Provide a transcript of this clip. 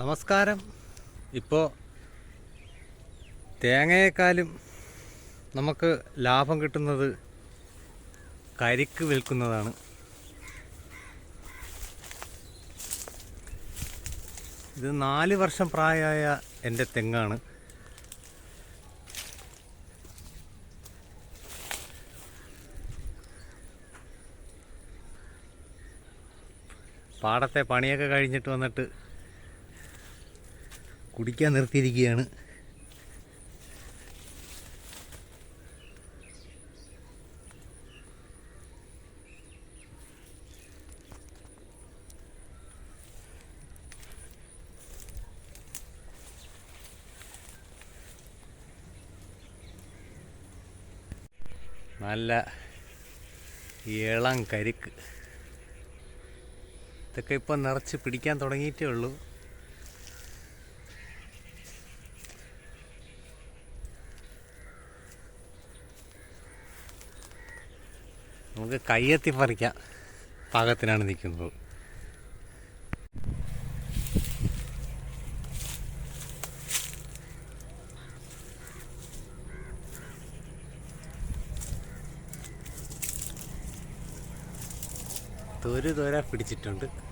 നമസ്കാരം. ഇപ്പോൾ തേങ്ങയെക്കാളും നമുക്ക് ലാഭം കിട്ടുന്നത് കരിക്ക് വിൽക്കുന്നതാണ്. ഇത് നാല് വർഷം പ്രായമായ എന്റെ തെങ്ങാണ്. പാടത്തെ പണിയൊക്കെ കഴിഞ്ഞിട്ട് വന്നിട്ട് കുടിക്കാൻ നിർത്തിയിരിക്കുകയാണ്. നല്ല ഇളം കരിക്ക്. ഇതൊക്കെ ഇപ്പം നിറച്ച് പിടിക്കാൻ തുടങ്ങിയിട്ടേ ഉള്ളൂ. നമുക്ക് കയ്യെത്തി പറിക്കാം. പാകത്തിനാണ് നിൽക്കുന്നത്. തൊരു തൊര പിടിച്ചിട്ടുണ്ട്.